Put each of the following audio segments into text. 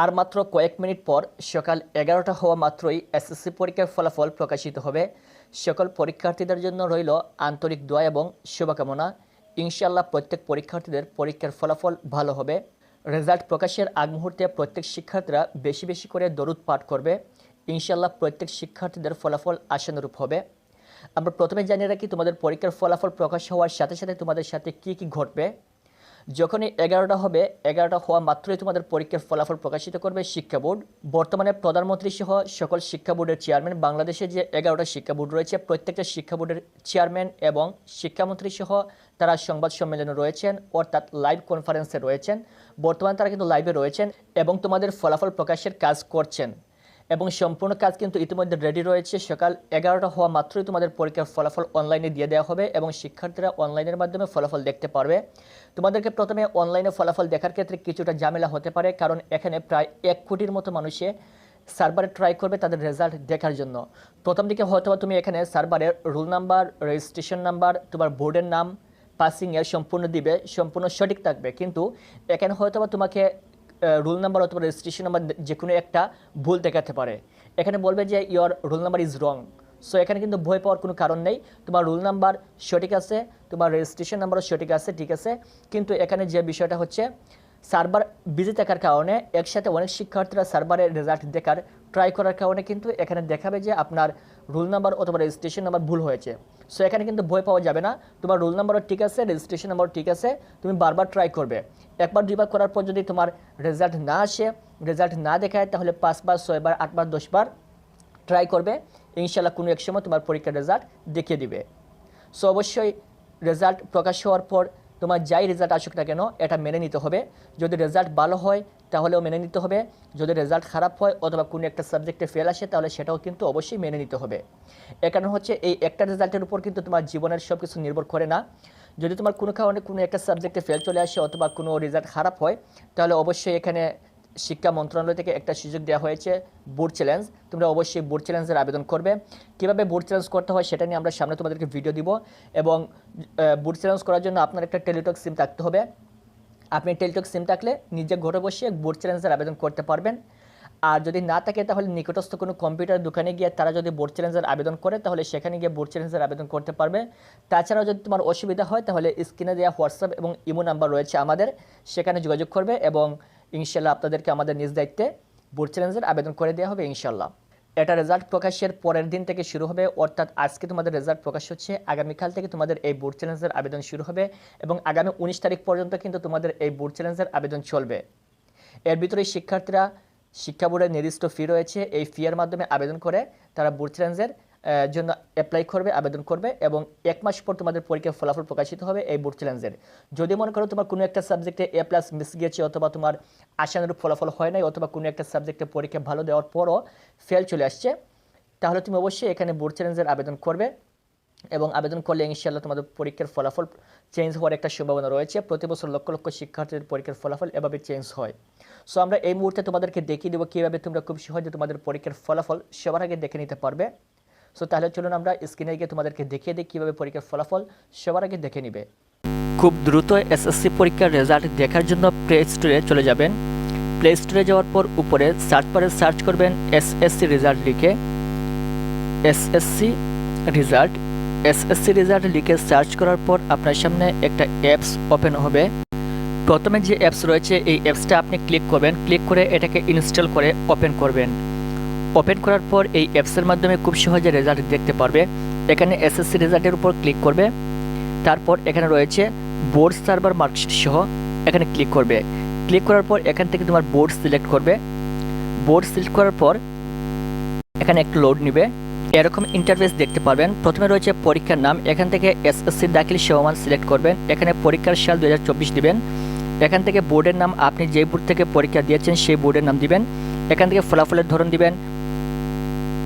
আর মাত্র কয়েক মিনিট পর সকাল এগারোটা হওয়া মাত্রই এসএসসি পরীক্ষার ফলাফল প্রকাশিত হবে। সকল পরীক্ষার্থীদের জন্য রইল আন্তরিক দোয়া এবং শুভকামনা। ইনশাল্লাহ প্রত্যেক পরীক্ষার্থীদের পরীক্ষার ফলাফল ভালো হবে। রেজাল্ট প্রকাশের আগ মুহূর্তে প্রত্যেক শিক্ষার্থীরা বেশি বেশি করে দরুদ পাঠ করবে। ইনশাল্লাহ প্রত্যেক শিক্ষার্থীদের ফলাফল আশানুরূপ হবে। আমরা প্রথমে জানিয়ে রাখি, তোমাদের পরীক্ষার ফলাফল প্রকাশ হওয়ার সাথে সাথে তোমাদের সাথে কী কী ঘটবে। যখনই এগারোটা হবে, এগারোটা হওয়া মাত্রই তোমাদের পরীক্ষার ফলাফল প্রকাশিত করবে শিক্ষা বোর্ড। বর্তমানে প্রধানমন্ত্রী সহ সকল শিক্ষা বোর্ডের চেয়ারম্যান, বাংলাদেশে যে এগারোটা শিক্ষা বোর্ড রয়েছে, প্রত্যেকটা শিক্ষা বোর্ডের চেয়ারম্যান এবং শিক্ষামন্ত্রী সহ তারা সংবাদ সম্মেলনে রয়েছেন, অর্থাৎ লাইভ কনফারেন্সে রয়েছেন। বর্তমানে তারা কিন্তু লাইভে রয়েছেন এবং তোমাদের ফলাফল প্রকাশের কাজ করছেন। এবং সম্পূর্ণ কাজ কিন্তু ইতিমধ্যে রেডি রয়েছে। সকাল এগারোটা হওয়া মাত্রই তোমাদের পরীক্ষার ফলাফল অনলাইনে দিয়ে দেওয়া হবে এবং শিক্ষার্থীরা অনলাইনের মাধ্যমে ফলাফল দেখতে পারবে। তোমাদেরকে প্রথমে অনলাইনে ফলাফল দেখার ক্ষেত্রে কিছুটা ঝামেলা হতে পারে, কারণ এখানে প্রায় এক কোটির মতো মানুষে সার্ভারে ট্রাই করবে তাদের রেজাল্ট দেখার জন্য। প্রথম দিকে হয়তো তুমি এখানে সার্ভারের রুল নাম্বার রেজিস্ট্রেশন নাম্বার তোমার বোর্ডের নাম পাসিং এর সম্পূর্ণ দিবে, সম্পূর্ণ সঠিক থাকবে। কিন্তু এখানে হয়তো তোমাকে রুল নাম্বার অথবা রেজিস্ট্রেশন নাম্বার যে কোনো একটা ভুল দেখাতে পারে। এখানে বলবে যে your roll number is wrong so এখানে কিন্তু ভয় পাওয়ার কোনো কারণ নেই। তোমার রুল নাম্বার সঠিক আছে, তোমার রেজিস্ট্রেশন নাম্বারও সঠিক আছে, ঠিক আছে। কিন্তু এখানে যে বিষয়টা হচ্ছে সার্ভার বিজি থাকার কারণে একসাথে অনেক শিক্ষার্থীরা সার্ভারের রেজাল্ট দেখার ট্রাই করার কারণে কিন্তু এখানে দেখাবে যে আপনার রুল নাম্বার অথবা রেজিস্ট্রেশন নাম্বার ভুল হয়েছে। সো এখানে কিন্তু ভয় পাওয়া যাবে না। তোমার রুল নাম্বারও ঠিক আছে রেজিস্ট্রেশন নাম্বারও ঠিক আছে, তুমি বারবার ট্রাই করবে। একবার, দুইবার করার পর যদি তোমার রেজাল্ট না আসে রেজাল্ট না দেখায়, তাহলে পাঁচবার, ছয়বার, আটবার, দশবার ট্রাই করবে। ইনশাল্লাহ কোনো এক সময় তোমার পরীক্ষার রেজাল্ট দেখিয়ে দিবে। সো অবশ্যই রেজাল্ট প্রকাশ হওয়ার পর তোমার যাই রেজাল্ট আসুক না কেন, এটা মেনে নিতে হবে। যদি রেজাল্ট ভালো হয়, তাহলেও মেনে নিতে হবে। যদি রেজাল্ট খারাপ হয় অথবা কোনো একটা সাবজেক্টে ফেল আসে, তাহলে সেটাও কিন্তু অবশ্যই মেনে নিতে হবে। এ কারণ হচ্ছে এই একটা রেজাল্টের উপর কিন্তু তোমার জীবনের সব কিছু নির্ভর করে না। যদি তোমার কোনো কারণে কোনো একটা সাবজেক্টে ফেল চলে আসে অথবা কোনো রেজাল্ট খারাপ হয়, তাহলে অবশ্যই এখানে শিক্ষা মন্ত্রণালয় থেকে একটা সুযোগ দেওয়া হয়েছে বোর্ড চ্যালেঞ্জ তোমরা অবশ্যই বোর্ড চ্যালেঞ্জের আবেদন করবে। কীভাবে বোর্ড চ্যালেঞ্জ করতে হয় সেটা নিয়ে আমরা সামনে তোমাদেরকে ভিডিও দিব এবং বোর্ড চ্যালেঞ্জ করার জন্য আপনার একটা টেলিটক সিম থাকতে হবে। আপনি টেলিটক সিম থাকলে নিজে ঘরে বসে বোর্ড চ্যালেঞ্জের আবেদন করতে পারবেন। আর যদি না থাকে তাহলে নিকটস্থ কোনো কম্পিউটার দোকানে গিয়ে তারা যদি বোর্ড চ্যালেঞ্জের আবেদন করে তাহলে সেখানে গিয়ে বোর্ড চ্যালেঞ্জের আবেদন করতে পারবে। তাছাড়াও যদি তোমার অসুবিধা হয় তাহলে স্ক্রিনে দেওয়া হোয়াটসঅ্যাপ এবং ইমো নাম্বার রয়েছে আমাদের। সেখানে যোগাযোগ করবে এবং ইনশাল্লাহ আপনাদেরকে আমাদের নিজ দায়িত্বে বোর্ড চ্যালেঞ্জের আবেদন করে দেওয়া হবে ইনশাল্লাহ। এটা রেজাল্ট প্রকাশের পরের দিন থেকে শুরু হবে, অর্থাৎ আজকে তোমাদের রেজাল্ট প্রকাশ হচ্ছে, আগামীকাল থেকে তোমাদের এই বোর্ড চ্যালেঞ্জের আবেদন শুরু হবে এবং আগামী উনিশ তারিখ পর্যন্ত কিন্তু তোমাদের এই বোর্ড চ্যালেঞ্জের আবেদন চলবে। এর ভিতরে শিক্ষার্থীরা শিক্ষা বোর্ডের নির্দিষ্ট ফি রয়েছে, এই ফি এর মাধ্যমে আবেদন করে তারা বোর্ড চ্যালেঞ্জের জন্য অ্যাপ্লাই করবে, আবেদন করবে এবং এক মাস পর তোমাদের পরীক্ষার ফলাফল প্রকাশিত হবে এই বোর্ড চ্যালেঞ্জের যদি মনে করো তোমার কোনো একটা সাবজেক্টে এ প্লাস মিস গিয়েছে অথবা তোমার আশানুরূপ ফলাফল হয় নাই অথবা কোনো একটা সাবজেক্টে পরীক্ষা ভালো দেওয়ার পরও ফেল চলে আসছে, তাহলে তুমি অবশ্যই এখানে বোর্ড চ্যালেঞ্জের আবেদন করবে এবং আবেদন করলে ইনশাআল্লাহ তোমাদের পরীক্ষার ফলাফল চেঞ্জ হওয়ার একটা সম্ভাবনা রয়েছে। প্রতি বছর লক্ষ লক্ষ শিক্ষার্থীদের পরীক্ষার ফলাফল এভাবে চেঞ্জ হয়। সো আমরা এই মুহূর্তে তোমাদেরকে দেখিয়ে দেবো কীভাবে তোমরা খুব সহজে তোমাদের পরীক্ষার ফলাফল সবার আগে দেখে নিতে পারবে। সো তাহলে চলুন আমরা স্ক্রিনে গিয়ে তোমাদেরকে দেখিয়ে দিই কীভাবে পরীক্ষার ফলাফল সবার আগে দেখে নিবে। খুব দ্রুত এসএসসি পরীক্ষার রেজাল্ট দেখার জন্য প্লে স্টোরে চলে যাবেন। প্লে স্টোরে যাওয়ার পর উপরে সার্চ বারে সার্চ করবেন এসএসসি রেজাল্ট লিখে। এসএসসি রেজাল্ট এসএসসি রেজাল্ট লিখে সার্চ করার পর আপনার সামনে একটা অ্যাপস ওপেন হবে। প্রথমে যে অ্যাপস রয়েছে, এই অ্যাপসটা আপনি ক্লিক করবেন। ক্লিক করে এটাকে ইনস্টল করে ওপেন করবেন। ওপেন করার পর এই অ্যাপসের মাধ্যমে খুব সহজে রেজাল্ট দেখতে পারবে। এখানে এসএসসি রেজাল্টের উপর ক্লিক করবে। তারপর এখানে রয়েছে বোর্ড সার্ভার মার্কশিট সহ এখানে ক্লিক করবে। ক্লিক করার পর এখান থেকে তোমার বোর্ড সিলেক্ট করবে। বোর্ড সিলেক্ট করার পর এখানে একটু লোড নেবে। এরকম ইন্টারফেস দেখতে পারবেন। প্রথমে রয়েছে পরীক্ষার নাম। এখান থেকে এসএসসি দাখিল সেবামান সিলেক্ট করবেন এখানে পরীক্ষার সাল দু দিবেন। এখান থেকে বোর্ডের নাম আপনি যে বোর্ড থেকে পরীক্ষা দিয়েছেন সেই বোর্ডের নাম দিবেন। এখান থেকে ফলাফলের ধরন দিবেন।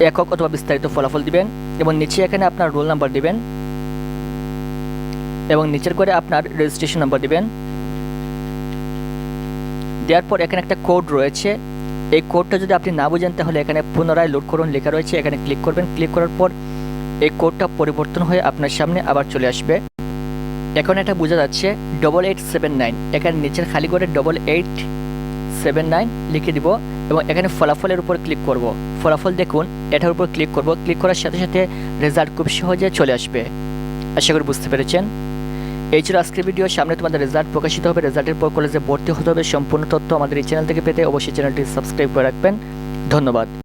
একক অথবা বিস্তারিত ফলাফল দিবেন এবং নিচে এখানে আপনার রোল নাম্বার দিবেন এবং নিচের করে আপনার রেজিস্ট্রেশন নাম্বার দিবেন। দেওয়ার পর এখানে একটা কোড রয়েছে। এই কোডটা যদি আপনি না বুঝেন, তাহলে এখানে পুনরায় লোড করুন লেখা রয়েছে। এখানে ক্লিক করবেন। ক্লিক করার পর এই কোডটা পরিবর্তন হয়ে আপনার সামনে আবার চলে আসবে। এখন এটা বোঝা যাচ্ছে ডবল এইট সেভেন নাইন এখানে নিচের খালি করে ডবল এইট সেভেন নাইন লিখে দিব। এবং এখানে ফলাফলের উপর ক্লিক করব। ফলাফল দেখুন, এটার উপর ক্লিক করব। ক্লিক করার সাথে সাথে রেজাল্ট খুব সহজে চলে আসবে। আশা করি বুঝতে পেরেছেন। এই ছিল আজকের ভিডিও সামনে তোমাদের রেজাল্ট প্রকাশিত হবে। রেজাল্টের পর কলেজে ভর্তি হতে হবে। সম্পূর্ণ তথ্য আমাদের এই চ্যানেল থেকে পেতে অবশ্যই চ্যানেলটি সাবস্ক্রাইব করে রাখবেন। ধন্যবাদ।